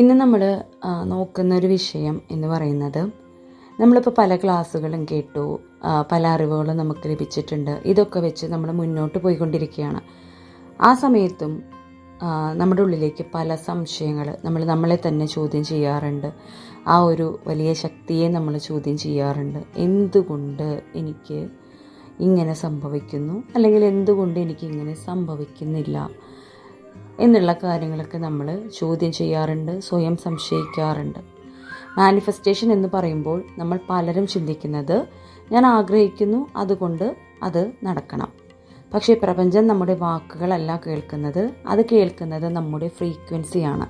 ഇന്ന് നമ്മൾ നോക്കുന്ന ഒരു വിഷയം എന്ന് പറയുന്നത് നമ്മളിപ്പോൾ പല ക്ലാസ്സുകളും കേട്ടു പല അറിവുകളും നമുക്ക് ലഭിച്ചിട്ടുണ്ട്. ഇതൊക്കെ വെച്ച് നമ്മൾ മുന്നോട്ട് പോയിക്കൊണ്ടിരിക്കുകയാണ്. ആ സമയത്തും നമ്മുടെ ഉള്ളിലേക്ക് പല സംശയങ്ങൾ നമ്മൾ നമ്മളെ തന്നെ ചോദ്യം ചെയ്യാറുണ്ട്. ആ ഒരു വലിയ ശക്തിയെ നമ്മൾ ചോദ്യം ചെയ്യാറുണ്ട്. എന്തുകൊണ്ട് എനിക്ക് ഇങ്ങനെ സംഭവിക്കുന്നു? അല്ലെങ്കിൽ എന്തുകൊണ്ട് എനിക്ക് ഇങ്ങനെ സംഭവിക്കുന്നില്ല? എന്നുള്ള കാര്യങ്ങളൊക്കെ നമ്മൾ ചോദ്യം ചെയ്യാറുണ്ട് സ്വയം സംശയിക്കാറുണ്ട്. മാനിഫെസ്റ്റേഷൻ എന്ന് പറയുമ്പോൾ നമ്മൾ പലരും ചിന്തിക്കുന്നത് ഞാൻ ആഗ്രഹിക്കുന്നു അതുകൊണ്ട് അത് നടക്കണം. പക്ഷേ പ്രപഞ്ചം നമ്മുടെ വാക്കുകളല്ല കേൾക്കുന്നത് അത് കേൾക്കുന്നത് നമ്മുടെ ഫ്രീക്വൻസിയാണ്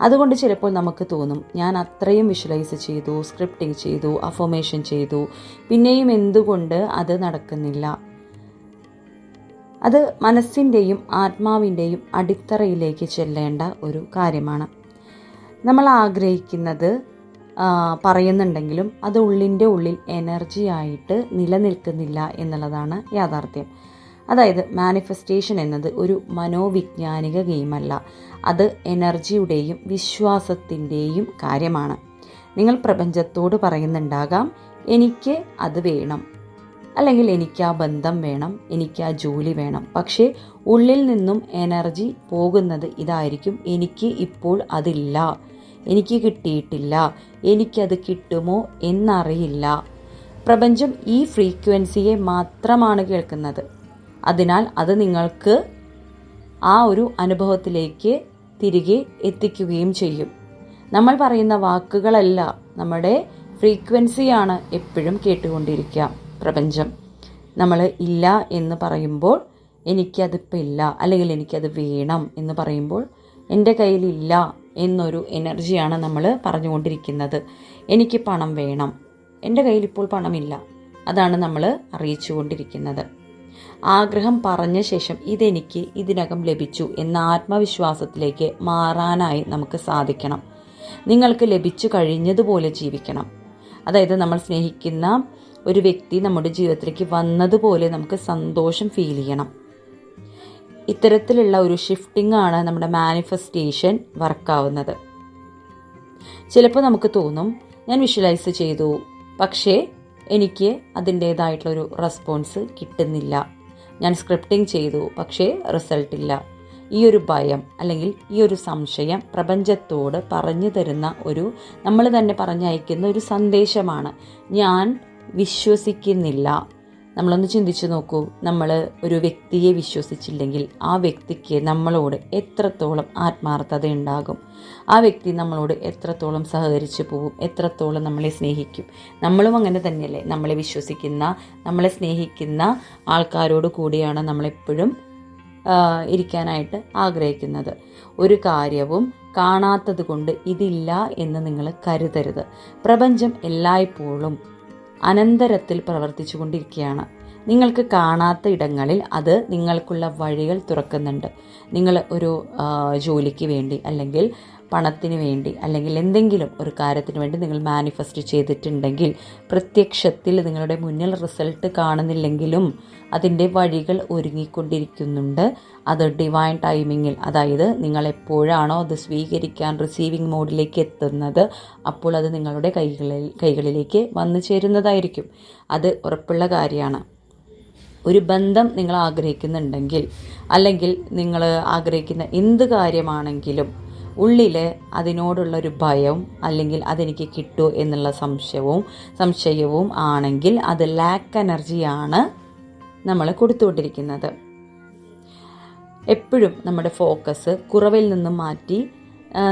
അതുകൊണ്ട് ചിലപ്പോൾ നമുക്ക് തോന്നും ഞാൻ അത്രയും വിഷ്വലൈസ് ചെയ്തു സ്ക്രിപ്റ്റിംഗ് ചെയ്തു അഫോമേഷൻ ചെയ്തു പിന്നെയും എന്തുകൊണ്ട് അത് നടക്കുന്നില്ല? അത് മനസ്സിന്റെയും ആത്മാവിന്റെയും അടിത്തറയിലേക്ക് ചെല്ലേണ്ട ഒരു കാര്യമാണ്. നമ്മൾ ആഗ്രഹിക്കുന്നത് പറയുന്നുണ്ടെങ്കിലും അത് ഉള്ളിന്റെ ഉള്ളിൽ എനർജി ആയിട്ട് നിലനിൽക്കുന്നില്ല എന്നുള്ളതാണ് യാഥാർത്ഥ്യം. അതായത് മാനിഫെസ്റ്റേഷൻ എന്നത് ഒരു മനോവിജ്ഞാനിക ഗെയിമല്ല അത് എനർജിയുടെയും വിശ്വാസത്തിന്റെയും കാര്യമാണ്. നിങ്ങൾ പ്രപഞ്ചത്തോട് പറയുന്നുണ്ടാകാം എനിക്ക് അത് വേണം. അല്ലെങ്കിൽ എനിക്ക് ആ ബന്ധം വേണം എനിക്ക് ആ ജോലി വേണം. പക്ഷേ ഉള്ളിൽ നിന്നും എനർജി പോകുന്നത് ഇതായിരിക്കും. എനിക്ക് ഇപ്പോൾ അതില്ല. എനിക്ക് കിട്ടിയിട്ടില്ല. എനിക്കത് കിട്ടുമോ എന്നറിയില്ല. പ്രപഞ്ചം ഈ ഫ്രീക്വൻസിയെ മാത്രമാണ് കേൾക്കുന്നത്. അതിനാൽ അത് നിങ്ങൾക്ക് ആ ഒരു അനുഭവത്തിലേക്ക് തിരികെ എത്തിക്കുകയും ചെയ്യും. നമ്മൾ പറയുന്ന വാക്കുകളല്ല നമ്മുടെ ഫ്രീക്വൻസിയാണ് എപ്പോഴും കേട്ടുകൊണ്ടിരിക്കുക. പ്രപഞ്ചം. നമ്മൾ ഇല്ല എന്ന് പറയുമ്പോൾ എനിക്കതിപ്പോൾ ഇല്ല അല്ലെങ്കിൽ എനിക്കത് വേണം എന്ന് പറയുമ്പോൾ എന്റെ കയ്യിലില്ല എന്നൊരു എനർജിയാണ് നമ്മൾ പറഞ്ഞുകൊണ്ടിരിക്കുന്നത്. എനിക്ക് പണം വേണം. എന്റെ കയ്യിൽ ഇപ്പോൾ പണമില്ല. അതാണ് നമ്മൾ അറിയിച്ചുകൊണ്ടിരിക്കുന്നത്. ആഗ്രഹം പറഞ്ഞ ശേഷം ഇതെനിക്ക് ഇതിനകം ലഭിച്ചു എന്ന ആത്മവിശ്വാസത്തിലേക്ക് മാറാനായി നമുക്ക് സാധിക്കണം. നിങ്ങൾക്ക് ലഭിച്ചു കഴിഞ്ഞതുപോലെ ജീവിക്കണം. അതായത് നമ്മൾ സ്നേഹിക്കുന്ന ഒരു വ്യക്തി നമ്മുടെ ജീവിതത്തിലേക്ക് വന്നതുപോലെ നമുക്ക് സന്തോഷം ഫീൽ ചെയ്യണം. ഇത്തരത്തിലുള്ള ഒരു ഷിഫ്റ്റിംഗ് ആണ് നമ്മുടെ മാനിഫെസ്റ്റേഷൻ വർക്കാവുന്നത് ചിലപ്പോൾ നമുക്ക് തോന്നും ഞാൻ വിഷ്വലൈസ് ചെയ്തു പക്ഷേ എനിക്ക് അതിന്റേതായിട്ടുള്ളൊരു റെസ്പോൺസ് കിട്ടുന്നില്ല. ഞാൻ സ്ക്രിപ്റ്റിംഗ് ചെയ്തു പക്ഷേ റിസൾട്ട് ഇല്ല. ഈ ഒരു ഭയം അല്ലെങ്കിൽ ഈ ഒരു സംശയം പ്രപഞ്ചത്തോട് പറഞ്ഞു തരുന്ന ഒരു നമ്മൾ തന്നെ പറഞ്ഞയക്കുന്ന ഒരു സന്ദേശമാണ്. ഞാൻ വിശ്വസിക്കുന്നില്ല. നമ്മളൊന്ന് ചിന്തിച്ചു നോക്കൂ. നമ്മൾ ഒരു വ്യക്തിയെ വിശ്വസിച്ചില്ലെങ്കിൽ ആ വ്യക്തിക്ക് നമ്മളോട് എത്രത്തോളം ആത്മാർത്ഥത ഉണ്ടാകും? ആ വ്യക്തി നമ്മളോട് എത്രത്തോളം സഹകരിച്ചു പോകും എത്രത്തോളം നമ്മളെ സ്നേഹിക്കും? നമ്മളും അങ്ങനെ തന്നെയല്ലേ. നമ്മളെ വിശ്വസിക്കുന്ന നമ്മളെ സ്നേഹിക്കുന്ന ആൾക്കാരോട് കൂടിയാണ് നമ്മളെപ്പോഴും ഇരിക്കാനായിട്ട് ആഗ്രഹിക്കുന്നത്. ഒരു കാര്യവും കാണാത്തത് കൊണ്ട് ഇതില്ല എന്ന് നിങ്ങൾ കരുതരുത്. പ്രപഞ്ചം എല്ലായ്പ്പോഴും അനന്തരത്തിൽ പ്രവർത്തിച്ചു കൊണ്ടിരിക്കുകയാണ്. നിങ്ങൾക്ക് കാണാത്ത ഇടങ്ങളിൽ അത് നിങ്ങൾക്കുള്ള വഴികൾ തുറക്കുന്നുണ്ട്. നിങ്ങൾ ഒരു ജോലിക്ക് വേണ്ടി അല്ലെങ്കിൽ പണത്തിന് വേണ്ടി അല്ലെങ്കിൽ എന്തെങ്കിലും ഒരു കാര്യത്തിന് വേണ്ടി നിങ്ങൾ മാനിഫെസ്റ്റ് ചെയ്തിട്ടുണ്ടെങ്കിൽ പ്രത്യക്ഷത്തിൽ നിങ്ങളുടെ മുന്നിൽ റിസൾട്ട് കാണുന്നില്ലെങ്കിലും അതിന്റെ വഴികൾ ഒരുങ്ങിക്കൊണ്ടിരിക്കുന്നുണ്ട്. അത് ഡിവൈൻ ടൈമിങ്ങിൽ അതായത് നിങ്ങൾ എപ്പോഴാണോ അത് സ്വീകരിക്കാൻ റിസീവിങ് മോഡിലേക്ക് എത്തുന്നത് അപ്പോൾ അത് നിങ്ങളുടെ കൈകളിൽ കൈകളിലേക്ക് വന്നു ചേരുന്നതായിരിക്കും. അത് ഉറപ്പുള്ള കാര്യമാണ്. ഒരു ബന്ധം നിങ്ങൾ ആഗ്രഹിക്കുന്നുണ്ടെങ്കിൽ അല്ലെങ്കിൽ നിങ്ങൾ ആഗ്രഹിക്കുന്ന എന്ത് കാര്യമാണെങ്കിലും ഉള്ളിൽ അതിനോടുള്ളൊരു ഭയം അല്ലെങ്കിൽ അതെനിക്ക് കിട്ടുമോ എന്നുള്ള സംശയവും സംശയവും ആണെങ്കിൽ അത് ലാക്ക് എനർജിയാണ് നമ്മൾ കൊടുത്തുകൊണ്ടിരിക്കുന്നത്. എപ്പോഴും നമ്മുടെ ഫോക്കസ് കുറവിൽ നിന്ന് മാറ്റി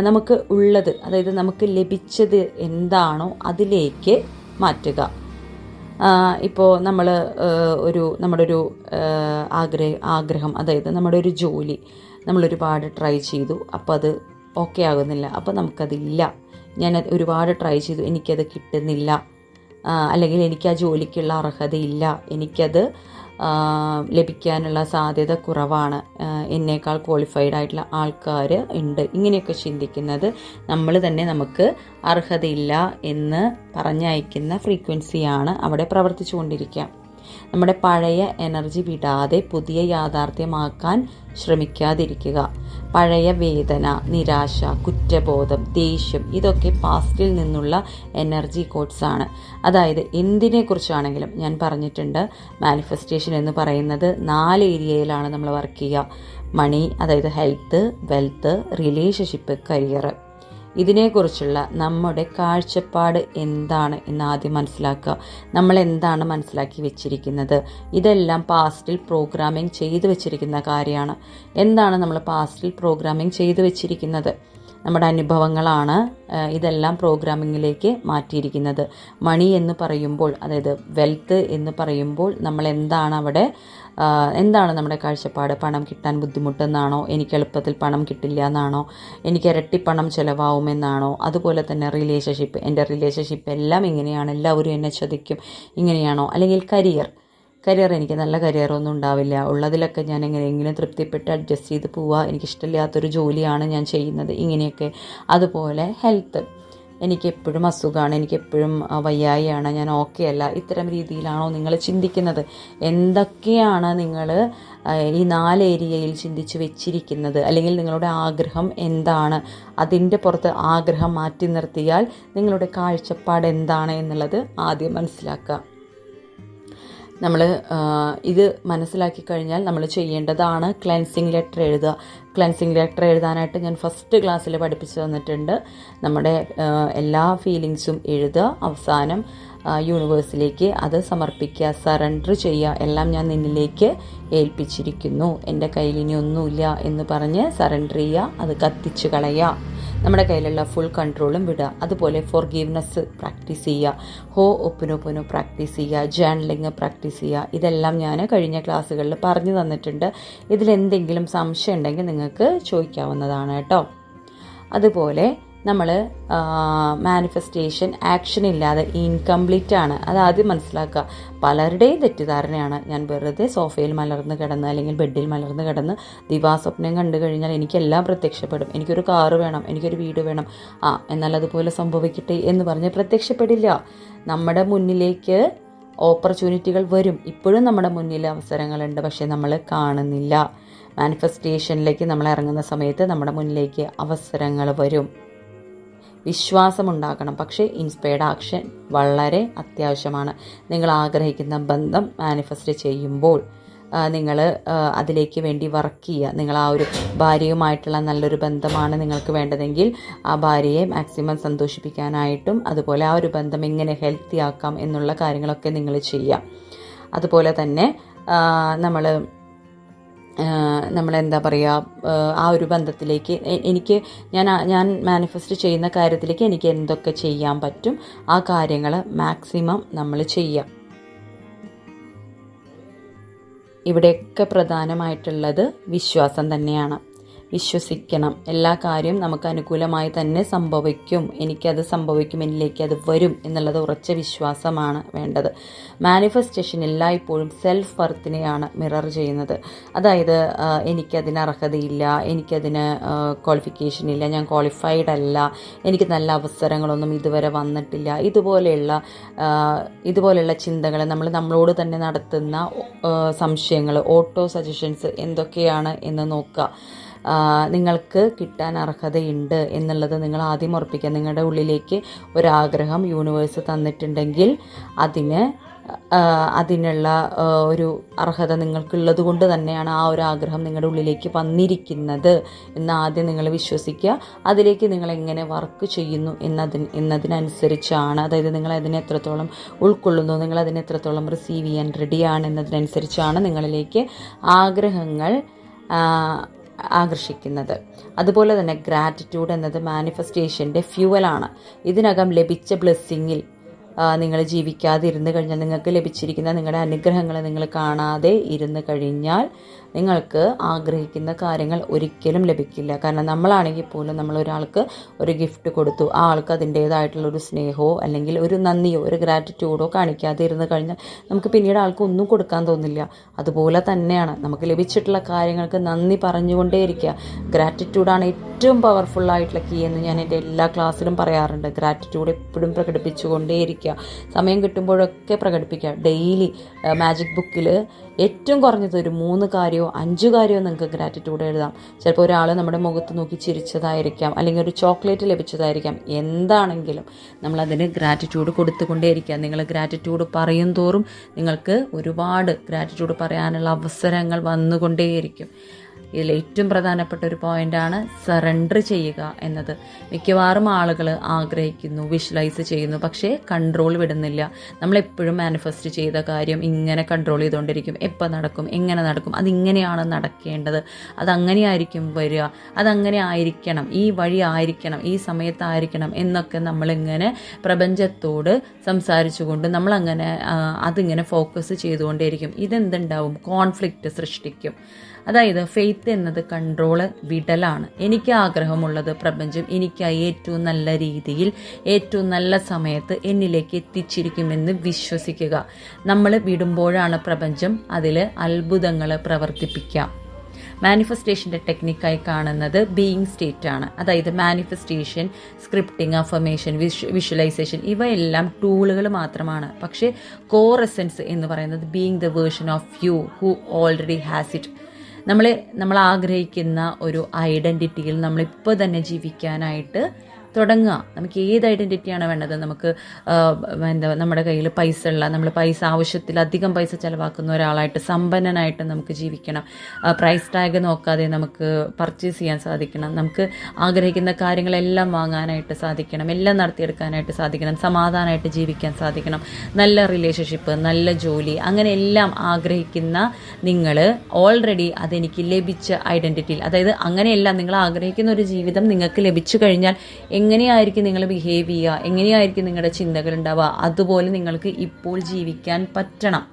നമുക്ക് ഉള്ളത് അതായത് നമുക്ക് ലഭിച്ചത് എന്താണോ അതിലേക്ക് മാറ്റുക. ഇപ്പോൾ നമ്മൾ ഒരു നമ്മുടെ ഒരു ആഗ്രഹ ആഗ്രഹം അതായത് നമ്മുടെ ഒരു ജോലി നമ്മൾ ഒരുപാട് ട്രൈ ചെയ്തു. അപ്പോൾ അത് ഓക്കെ ആകുന്നില്ല. അപ്പോൾ നമുക്കതില്ല. ഞാൻ ഒരുപാട് ട്രൈ ചെയ്തു. എനിക്കത് കിട്ടുന്നില്ല. അല്ലെങ്കിൽ എനിക്ക് ആ ജോലിക്കുള്ള അർഹതയില്ല. എനിക്കത് ലഭിക്കാനുള്ള സാധ്യത കുറവാണ്. എന്നേക്കാൾ ക്വാളിഫൈഡ് ആയിട്ടുള്ള ആൾക്കാർ ഉണ്ട്. ഇങ്ങനെയൊക്കെ ചിന്തിക്കുന്നത് നമ്മൾ തന്നെ നമുക്ക് അർഹതയില്ല എന്ന് പറഞ്ഞയക്കുന്ന ഫ്രീക്വൻസിയാണ് അവിടെ പ്രവർത്തിച്ചു കൊണ്ടിരിക്കുക നമ്മുടെ പഴയ എനർജി വിടാതെ പുതിയ യാഥാർത്ഥ്യമാക്കാൻ ശ്രമിക്കാതിരിക്കുക. പഴയ വേദന നിരാശ കുറ്റബോധം ദേഷ്യം ഇതൊക്കെ പാസ്റ്റിൽ നിന്നുള്ള എനർജി കോഡ്സ് ആണ്. അതായത് എന്തിനെക്കുറിച്ചാണെങ്കിലും ഞാൻ പറഞ്ഞിട്ടുണ്ട്. മാനിഫെസ്റ്റേഷൻ എന്ന് പറയുന്നത് നാല് ഏരിയയിലാണ് നമ്മൾ വർക്ക് ചെയ്യുക. മണി അതായത് ഹെൽത്ത് വെൽത്ത് റിലേഷൻഷിപ്പ് കരിയർ ഇതിനെക്കുറിച്ചുള്ള നമ്മുടെ കാഴ്ചപ്പാട് എന്താണ് എന്ന് ആദ്യം മനസ്സിലാക്കുക. നമ്മൾ എന്താണ് മനസ്സിലാക്കി വെച്ചിരിക്കുന്നത്? ഇതെല്ലാം പാസ്റ്റിൽ പ്രോഗ്രാമിംഗ് ചെയ്തു വെച്ചിരിക്കുന്ന കാര്യമാണ്. എന്താണ് നമ്മൾ പാസ്റ്റിൽ പ്രോഗ്രാമിംഗ് ചെയ്തു വെച്ചിരിക്കുന്നത്? നമ്മുടെ അനുഭവങ്ങളാണ് ഇതെല്ലാം പ്രോഗ്രാമിങ്ങിലേക്ക് മാറ്റിയിരിക്കുന്നത്. മണി എന്ന് പറയുമ്പോൾ അതായത് വെൽത്ത് എന്ന് പറയുമ്പോൾ നമ്മൾ എന്താണ് അവിടെ എന്താണ് നമ്മുടെ കാഴ്ചപ്പാട്? പണം കിട്ടാൻ ബുദ്ധിമുട്ടെന്നാണോ? എനിക്ക് എളുപ്പത്തിൽ പണം കിട്ടില്ല എന്നാണോ എനിക്ക് ഇരട്ടി പണം ചിലവാകുമെന്നാണോ അതുപോലെ തന്നെ റിലേഷൻഷിപ്പ് എന്റെ റിലേഷൻഷിപ്പ് എല്ലാം ഇങ്ങനെയാണ്. എല്ലാവരും എന്നെ ചതിക്കും. ഇങ്ങനെയാണോ? അല്ലെങ്കിൽ കരിയർ കരിയർ എനിക്ക് നല്ല കരിയറൊന്നും ഉണ്ടാവില്ല. ഉള്ളതിലൊക്കെ ഞാൻ എങ്ങനെയെങ്കിലും തൃപ്തിപ്പെട്ട് അഡ്ജസ്റ്റ് ചെയ്ത് പോവുക എനിക്കിഷ്ടമില്ലാത്തൊരു ജോലിയാണ് ഞാൻ ചെയ്യുന്നത്. ഇങ്ങനെയൊക്കെ. അതുപോലെ ഹെൽത്ത് എനിക്ക് എപ്പോഴും അസുഖമാണ് എനിക്കെപ്പോഴും വയ്യായിയാണ് ഞാൻ ഓക്കെ അല്ല. ഇത്തരം രീതിയിലാണോ നിങ്ങൾ ചിന്തിക്കുന്നത്? എന്തൊക്കെയാണ് നിങ്ങൾ ഈ നാല് ഏരിയയിൽ ചിന്തിച്ച് വെച്ചിരിക്കുന്നത്? അല്ലെങ്കിൽ നിങ്ങളുടെ ആഗ്രഹം എന്താണ്? അതിന്റെ പുറത്ത് ആഗ്രഹം മാറ്റി നിർത്തിയാൽ നിങ്ങളുടെ കാഴ്ചപ്പാട് എന്താണ് എന്നുള്ളത് ആദ്യം മനസ്സിലാക്കുക. നമ്മൾ ഇത് മനസ്സിലാക്കി കഴിഞ്ഞാൽ നമ്മൾ ചെയ്യേണ്ടതാണ് ക്ലെൻസിങ് ലെറ്റർ എഴുതുക. ക്ലെൻസിങ് ലെറ്റർ എഴുതാനായിട്ട് ഞാൻ ഫസ്റ്റ് ക്ലാസ്സിൽ പഠിപ്പിച്ചു തന്നിട്ടുണ്ട്. നമ്മുടെ എല്ലാ ഫീലിങ്സും എഴുതുക. അവസാനം യൂണിവേഴ്സിലേക്ക് അത് സമർപ്പിക്കുക. സറണ്ടർ ചെയ്യുക. എല്ലാം ഞാൻ നിന്നിലേക്ക് ഏൽപ്പിച്ചിരിക്കുന്നു. എന്റെ കയ്യിൽ ഇനി ഒന്നുമില്ല എന്ന് പറഞ്ഞ് സറണ്ടർ ചെയ്യുക. അത് കത്തിച്ചു കളയുക. നമ്മുടെ കയ്യിലുള്ള ഫുൾ കൺട്രോളും വിടുക. അതുപോലെ ഫോർ ഗീവ്നെസ് പ്രാക്ടീസ് ചെയ്യുക. ഹോ ഒപ്പനൊപ്പനോ പ്രാക്ടീസ് ചെയ്യുക. ജേണലിങ് പ്രാക്ടീസ് ചെയ്യുക. ഇതെല്ലാം ഞാൻ കഴിഞ്ഞ ക്ലാസ്സുകളിൽ പറഞ്ഞു തന്നിട്ടുണ്ട്. ഇതിലെന്തെങ്കിലും സംശയം ഉണ്ടെങ്കിൽ നിങ്ങൾക്ക് ചോദിക്കാവുന്നതാണ് കേട്ടോ. അതുപോലെ നമ്മൾ മാനിഫെസ്റ്റേഷൻ ആക്ഷൻ ഇല്ലാതെ ഇൻകംപ്ലീറ്റ് ആണ്. അത് ആദ്യം മനസ്സിലാക്കുക. പലരുടെയും തെറ്റിദ്ധാരണയാണ്. ഞാൻ വെറുതെ സോഫയിൽ മലർന്ന് കിടന്ന് അല്ലെങ്കിൽ ബെഡിൽ മലർന്ന് കിടന്ന് ദിവാസ്വപ്നം കണ്ടു കഴിഞ്ഞാൽ എനിക്കെല്ലാം പ്രത്യക്ഷപ്പെടും. എനിക്കൊരു കാറ് വേണം എനിക്കൊരു വീട് വേണം. ആ എന്നാൽ അതുപോലെ സംഭവിക്കട്ടെ എന്ന് പറഞ്ഞ് പ്രത്യക്ഷപ്പെടില്ല. നമ്മുടെ മുന്നിലേക്ക് ഓപ്പർച്യൂണിറ്റികൾ വരും. ഇപ്പോഴും നമ്മുടെ മുന്നിൽ അവസരങ്ങളുണ്ട് പക്ഷേ നമ്മൾ കാണുന്നില്ല. മാനിഫെസ്റ്റേഷനിലേക്ക് നമ്മൾ ഇറങ്ങുന്ന സമയത്ത് നമ്മുടെ മുന്നിലേക്ക് അവസരങ്ങൾ വരും. വിശ്വാസമുണ്ടാക്കണം. പക്ഷേ ഇൻസ്പയർഡ് ആക്ഷൻ വളരെ അത്യാവശ്യമാണ്. നിങ്ങൾ ആഗ്രഹിക്കുന്ന ബന്ധം മാനിഫെസ്റ്റ് ചെയ്യുമ്പോൾ നിങ്ങൾ അതിലേക്ക് വേണ്ടി വർക്ക് ചെയ്യുക. നിങ്ങൾ ആ ഒരു ഭാര്യയുമായിട്ടുള്ള നല്ലൊരു ബന്ധമാണ് നിങ്ങൾക്ക് വേണ്ടതെങ്കിൽ ആ ഭാര്യയെ മാക്സിമം സന്തോഷിപ്പിക്കാനായിട്ടും അതുപോലെ ആ ഒരു ബന്ധം എങ്ങനെ ഹെൽത്തി ആക്കാം എന്നുള്ള കാര്യങ്ങളൊക്കെ നിങ്ങൾ ചെയ്യാം അതുപോലെ തന്നെ നമ്മൾ നമ്മളെന്താ പറയുക ആ ഒരു ബന്ധത്തിലേക്ക് എനിക്ക് ഞാൻ ഞാൻ മാനിഫെസ്റ്റ് ചെയ്യുന്ന കാര്യത്തിലേക്ക് എനിക്ക് എന്തൊക്കെ ചെയ്യാൻ പറ്റും ആ കാര്യങ്ങൾ മാക്സിമം നമ്മൾ ചെയ്യാം. ഇവിടെയൊക്കെ പ്രധാനമായിട്ടുള്ളത് വിശ്വാസം തന്നെയാണ്. വിശ്വസിക്കണം. എല്ലാ കാര്യവും നമുക്ക് അനുകൂലമായി തന്നെ സംഭവിക്കും. എനിക്കത് സംഭവിക്കും എന്നിലേക്ക് അത് വരും എന്നുള്ളത് ഉറച്ച വിശ്വാസമാണ് വേണ്ടത്. മാനിഫെസ്റ്റേഷൻ എല്ലായ്പ്പോഴും സെൽഫ് വർത്തിനെയാണ് മിറർ ചെയ്യുന്നത്. അതായത് എനിക്കതിന് അർഹതയില്ല എനിക്കതിന് ക്വാളിഫിക്കേഷൻ ഇല്ല ഞാൻ ക്വാളിഫൈഡ് അല്ല എനിക്ക് നല്ല അവസരങ്ങളൊന്നും ഇതുവരെ വന്നിട്ടില്ല. ഇതുപോലെയുള്ള ഇതുപോലെയുള്ള ചിന്തകൾ നമ്മൾ നമ്മളോട് തന്നെ നടത്തുന്ന സംശയങ്ങൾ ഓട്ടോ സജഷൻസ് എന്തൊക്കെയാണ് എന്ന് നോക്കുക. നിങ്ങൾക്ക് കിട്ടാൻ അർഹതയുണ്ട് എന്നുള്ളത് നിങ്ങൾ ആദ്യം ഉറപ്പിക്കുക. നിങ്ങളുടെ ഉള്ളിലേക്ക് ഒരാഗ്രഹം യൂണിവേഴ്സ് തന്നിട്ടുണ്ടെങ്കിൽ അതിന് അതിനുള്ള ഒരു അർഹത നിങ്ങൾക്കുള്ളത് കൊണ്ട് തന്നെയാണ് ആ ഒരു ആഗ്രഹം നിങ്ങളുടെ ഉള്ളിലേക്ക് വന്നിരിക്കുന്നത് എന്ന് ആദ്യം നിങ്ങൾ വിശ്വസിക്കുക. അതിലേക്ക് നിങ്ങൾ എങ്ങനെ വർക്ക് ചെയ്യുന്നു എന്നതിന് എന്നതിനനുസരിച്ചാണ് അതായത് നിങ്ങൾ അതിനെ എത്രത്തോളം ഉൾക്കൊള്ളുന്നു നിങ്ങൾ അതിനെ എത്രത്തോളം റിസീവ് ചെയ്യാൻ റെഡിയാണ് എന്നതിനനുസരിച്ചാണ് നിങ്ങളിലേക്ക് ആഗ്രഹങ്ങൾ ആകർഷിക്കുന്നത്. അതുപോലെ തന്നെ ഗ്രാറ്റിറ്റ്യൂഡ് എന്നത് മാനിഫെസ്റ്റേഷന്റെ ഫ്യൂവലാണ് ഇതിനകം ലഭിച്ച ബ്ലെസ്സിങ്ങിൽ നിങ്ങൾ ജീവിക്കാതെ ഇരുന്ന് കഴിഞ്ഞാൽ നിങ്ങൾക്ക് ലഭിച്ചിരിക്കുന്ന നിങ്ങളുടെ അനുഗ്രഹങ്ങൾ നിങ്ങൾ കാണാതെ ഇരുന്ന് കഴിഞ്ഞാൽ നിങ്ങൾക്ക് ആഗ്രഹിക്കുന്ന കാര്യങ്ങൾ ഒരിക്കലും ലഭിക്കില്ല. കാരണം നമ്മളാണെങ്കിൽ പോലും നമ്മൾ ഒരാൾക്ക് ഒരു ഗിഫ്റ്റ് കൊടുത്തു. ആ ആൾക്ക് അതിന്റേതായിട്ടുള്ള ഒരു സ്നേഹമോ അല്ലെങ്കിൽ ഒരു നന്ദിയോ ഒരു ഗ്രാറ്റിറ്റ്യൂഡോ കാണിക്കാതെ ഇരുന്ന് കഴിഞ്ഞാൽ നമുക്ക് പിന്നീട് ആൾക്ക് ഒന്നും കൊടുക്കാൻ തോന്നില്ല. അതുപോലെ തന്നെയാണ് നമുക്ക് ലഭിച്ചിട്ടുള്ള കാര്യങ്ങൾക്ക് നന്ദി പറഞ്ഞുകൊണ്ടേയിരിക്കുക. ഗ്രാറ്റിറ്റ്യൂഡാണ് ഏറ്റവും പവർഫുൾ ആയിട്ടുള്ള കീ എന്ന് ഞാൻ എന്റെ എല്ലാ ക്ലാസ്സിലും പറയാറുണ്ട്. ഗ്രാറ്റിറ്റ്യൂഡ് എപ്പോഴും പ്രകടിപ്പിച്ചുകൊണ്ടേയിരിക്കുക. സമയം കിട്ടുമ്പോഴൊക്കെ പ്രകടിപ്പിക്കുക. ഡെയിലി മാജിക് ബുക്കിൽ ഏറ്റവും കുറഞ്ഞത് ഒരു മൂന്ന് കാര്യമോ അഞ്ച് കാര്യമോ നിങ്ങൾക്ക് ഗ്രാറ്റിറ്റ്യൂഡ് എഴുതാം. ചിലപ്പോൾ ഒരാൾ നമ്മുടെ മുഖത്ത് നോക്കി ചിരിച്ചതായിരിക്കാം അല്ലെങ്കിൽ ഒരു ചോക്ലേറ്റ് ലഭിച്ചതായിരിക്കാം. എന്താണെങ്കിലും നമ്മളതിന് ഗ്രാറ്റിറ്റ്യൂഡ് കൊടുത്തുകൊണ്ടേയിരിക്കുക നിങ്ങൾ ഗ്രാറ്റിറ്റ്യൂഡ് പറയും തോറും നിങ്ങൾക്ക് ഒരുപാട് ഗ്രാറ്റിറ്റ്യൂഡ് പറയാനുള്ള അവസരങ്ങൾ വന്നുകൊണ്ടേയിരിക്കും. ഇതിൽ ഏറ്റവും പ്രധാനപ്പെട്ട ഒരു പോയിന്റാണ് സറണ്ടർ ചെയ്യുക എന്നത്. മിക്കവാറും ആളുകൾ ആഗ്രഹിക്കുന്നു വിഷ്വലൈസ് ചെയ്യുന്നു പക്ഷേ കൺട്രോൾ വിടുന്നില്ല. നമ്മളെപ്പോഴും മാനിഫെസ്റ്റ് ചെയ്ത കാര്യം ഇങ്ങനെ കൺട്രോൾ ചെയ്തുകൊണ്ടിരിക്കും. എപ്പോൾ നടക്കും എങ്ങനെ നടക്കും അതിങ്ങനെയാണ് നടക്കേണ്ടത്. അതങ്ങനെയായിരിക്കും വരിക. അതങ്ങനെ ആയിരിക്കണം. ഈ വഴി ആയിരിക്കണം ഈ സമയത്തായിരിക്കണം എന്നൊക്കെ നമ്മളിങ്ങനെ പ്രപഞ്ചത്തോട് സംസാരിച്ചുകൊണ്ട് നമ്മളങ്ങനെ അതിങ്ങനെ ഫോക്കസ് ചെയ്തുകൊണ്ടേയിരിക്കും. ഇതെന്തുണ്ടാവും? കോൺഫ്ലിക്റ്റ് സൃഷ്ടിക്കും. അതായത് ഫെയ്ത്ത് എന്നത് കൺട്രോൾ വിടലാണ്. എനിക്ക് ആഗ്രഹമുള്ളത് പ്രപഞ്ചം എനിക്കായി ഏറ്റവും നല്ല രീതിയിൽ ഏറ്റവും നല്ല സമയത്ത് എന്നിലേക്ക് എത്തിച്ചിരിക്കുമെന്ന് വിശ്വസിക്കുക. നമ്മൾ വിടുമ്പോഴാണ് പ്രപഞ്ചം അതിൽ അത്ഭുതങ്ങൾ പ്രവർത്തിപ്പിക്കുക. മാനിഫെസ്റ്റേഷന്റെ ടെക്നിക്കായി കാണുന്നത് ബീയിങ് സ്റ്റേറ്റ് ആണ്. അതായത് manifestation scripting affirmation wish visualisation ഇവയെല്ലാം ടൂളുകൾ മാത്രമാണ്. പക്ഷേ കോർ എസെൻസ് എന്ന് പറയുന്നത് being the version of you who already has it നമ്മൾ നമ്മൾ ആഗ്രഹിക്കുന്ന ഒരു ഐഡന്റിറ്റിയിൽ നമ്മളിപ്പോൾ തന്നെ ജീവിക്കാനായിട്ട് തുടങ്ങുക. നമുക്ക് ഏത് ഐഡന്റിറ്റിയാണ് വേണ്ടത്? നമുക്ക് എന്താ നമ്മുടെ കയ്യിൽ പൈസ ഉള്ള നമ്മൾ പൈസ ആവശ്യത്തിൽ അധികം പൈസ ചിലവാക്കുന്ന ഒരാളായിട്ട് സമ്പന്നനായിട്ട് നമുക്ക് ജീവിക്കണം. പ്രൈസ് ടാഗ് നോക്കാതെ നമുക്ക് പർച്ചേസ് ചെയ്യാൻ സാധിക്കണം. നമുക്ക് ആഗ്രഹിക്കുന്ന കാര്യങ്ങളെല്ലാം വാങ്ങാനായിട്ട് സാധിക്കണം. എല്ലാം നടത്തിയെടുക്കാനായിട്ട് സാധിക്കണം. സമാധാനമായിട്ട് ജീവിക്കാൻ സാധിക്കണം. നല്ല റിലേഷൻഷിപ്പ് നല്ല ജോലി അങ്ങനെ എല്ലാം ആഗ്രഹിക്കുന്ന നിങ്ങൾ ഓൾറെഡി അതെനിക്ക് ലഭിച്ച ഐഡന്റിറ്റിയിൽ അതായത് അങ്ങനെയെല്ലാം നിങ്ങൾ ആഗ്രഹിക്കുന്ന ഒരു ജീവിതം നിങ്ങൾക്ക് ലഭിച്ചു കഴിഞ്ഞാൽ എങ്ങനെയായിരിക്കും നിങ്ങൾ ബിഹേവ് ചെയ്യുക? എങ്ങനെയായിരിക്കും നിങ്ങളുടെ ചിന്തകൾ ഉണ്ടാവുക? അതുപോലെ നിങ്ങൾക്ക് ഇപ്പോൾ ജീവിക്കാൻ പറ്റണം.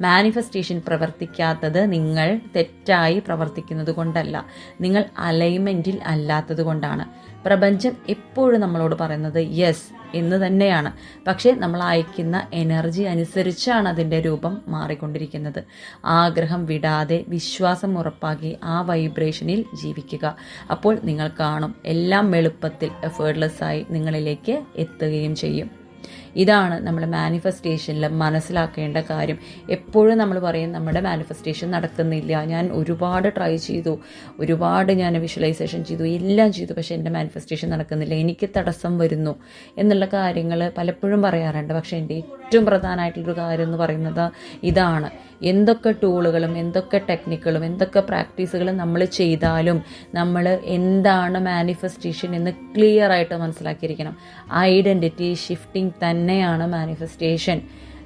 മാനിഫെസ്റ്റേഷൻ പ്രവർത്തിക്കാത്തത് നിങ്ങൾ തെറ്റായി പ്രവർത്തിക്കുന്നത് കൊണ്ടല്ല. നിങ്ങൾ അലൈൻമെന്റിൽ അല്ലാത്തത് കൊണ്ടാണ്. പ്രപഞ്ചം എപ്പോഴും നമ്മളോട് പറയുന്നത് യെസ് എന്ന് തന്നെയാണ്. പക്ഷേ നമ്മൾ അയക്കുന്ന എനർജി അനുസരിച്ചാണ് അതിന്റെ രൂപം മാറിക്കൊണ്ടിരിക്കുന്നത്. ആഗ്രഹം വിടാതെ വിശ്വാസം ഉറപ്പാക്കി ആ വൈബ്രേഷനിൽ ജീവിക്കുക. അപ്പോൾ നിങ്ങൾ കാണും എല്ലാം എളുപ്പത്തിൽ എഫേർട്ട്ലെസ് ആയി നിങ്ങളിലേക്ക് എത്തുകയും ചെയ്യും. ഇതാണ് നമ്മൾ മാനിഫെസ്റ്റേഷനിൽ മനസ്സിലാക്കേണ്ട കാര്യം. എപ്പോഴും നമ്മൾ പറയും നമ്മുടെ മാനിഫെസ്റ്റേഷൻ നടക്കുന്നില്ല. ഞാൻ ഒരുപാട് ട്രൈ ചെയ്തു. ഒരുപാട് ഞാൻ വിഷ്വലൈസേഷൻ ചെയ്തു. എല്ലാം ചെയ്തു. പക്ഷേ എന്റെ മാനിഫെസ്റ്റേഷൻ നടക്കുന്നില്ല. എനിക്ക് തടസ്സം വരുന്നു. എന്നുള്ള കാര്യങ്ങൾ പലപ്പോഴും പറയാറുണ്ട്. പക്ഷേ എന്റെ ഏറ്റവും പ്രധാനമായിട്ടുള്ളൊരു കാര്യം എന്ന് പറയുന്നത് ഇതാണ്. എന്തൊക്കെ ടൂളുകളും എന്തൊക്കെ ടെക്നിക്കുകളും എന്തൊക്കെ പ്രാക്ടീസുകളും നമ്മൾ ചെയ്താലും നമ്മൾ എന്താണ് മാനിഫെസ്റ്റേഷൻ എന്ന് ക്ലിയർ ആയിട്ട് മനസ്സിലാക്കിയിരിക്കണം. ഐഡന്റിറ്റി ഷിഫ്റ്റിംഗ് തന്നെയാണ് മാനിഫെസ്റ്റേഷൻ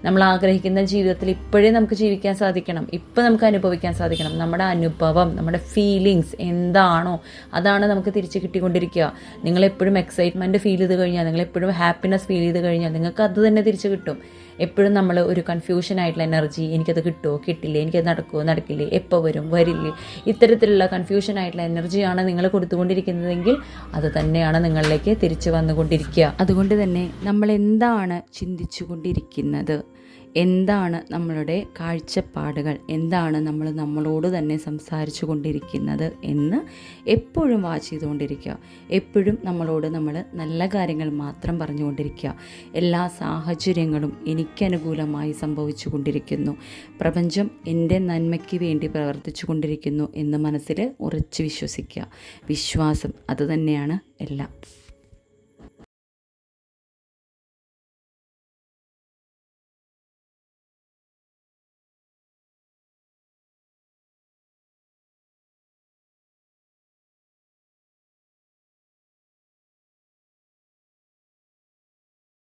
നമ്മൾ ആഗ്രഹിക്കുന്ന ജീവിതത്തിൽ ഇപ്പോഴേ നമുക്ക് ജീവിക്കാൻ സാധിക്കണം. ഇപ്പം നമുക്ക് അനുഭവിക്കാൻ സാധിക്കണം. നമ്മുടെ അനുഭവം നമ്മുടെ ഫീലിങ്സ് എന്താണോ അതാണ് നമുക്ക് തിരിച്ച് കിട്ടിക്കൊണ്ടിരിക്കുക. നിങ്ങളെപ്പോഴും എക്സൈറ്റ്മെന്റ് ഫീൽ ചെയ്ത് കഴിഞ്ഞാൽ നിങ്ങളെപ്പോഴും ഹാപ്പിനെസ് ഫീൽ ചെയ്ത് കഴിഞ്ഞാൽ നിങ്ങൾക്ക് അത് തന്നെ തിരിച്ച് കിട്ടും. എപ്പോഴും നമ്മൾ ഒരു കൺഫ്യൂഷൻ ആയിട്ടുള്ള എനർജി എനിക്കത് കിട്ടുമോ കിട്ടില്ലേ? എനിക്കത് നടക്കുമോ നടക്കില്ലേ? എപ്പോൾ വരും? വരില്ലേ? ഇത്തരത്തിലുള്ള കൺഫ്യൂഷൻ ആയിട്ടുള്ള എനർജിയാണ് നിങ്ങൾ കൊടുത്തുകൊണ്ടിരിക്കുന്നതെങ്കിൽ അത് തന്നെയാണ് നിങ്ങളിലേക്ക് തിരിച്ചു വന്നുകൊണ്ടിരിക്കുക. അതുകൊണ്ട് തന്നെ നമ്മൾ എന്താണ് ചിന്തിച്ചു കൊണ്ടിരിക്കുന്നത് എന്താണ് നമ്മളുടെ കാഴ്ചപ്പാടുകൾ? എന്താണ് നമ്മൾ നമ്മളോട് തന്നെ സംസാരിച്ചു കൊണ്ടിരിക്കുന്നത് എന്ന് എപ്പോഴും വാച്ച് ചെയ്തുകൊണ്ടിരിക്കുക. എപ്പോഴും നമ്മളോട് നമ്മൾ നല്ല കാര്യങ്ങൾ മാത്രം പറഞ്ഞുകൊണ്ടിരിക്കുക എല്ലാ സാഹചര്യങ്ങളും എനിക്കനുകൂലമായി സംഭവിച്ചു കൊണ്ടിരിക്കുന്നു. പ്രപഞ്ചം എന്റെ നന്മയ്ക്ക് വേണ്ടി പ്രവർത്തിച്ചു കൊണ്ടിരിക്കുന്നു എന്ന് മനസ്സിൽ ഉറച്ചു വിശ്വസിക്കുക. വിശ്വാസം അതുതന്നെയാണ് എല്ലാം.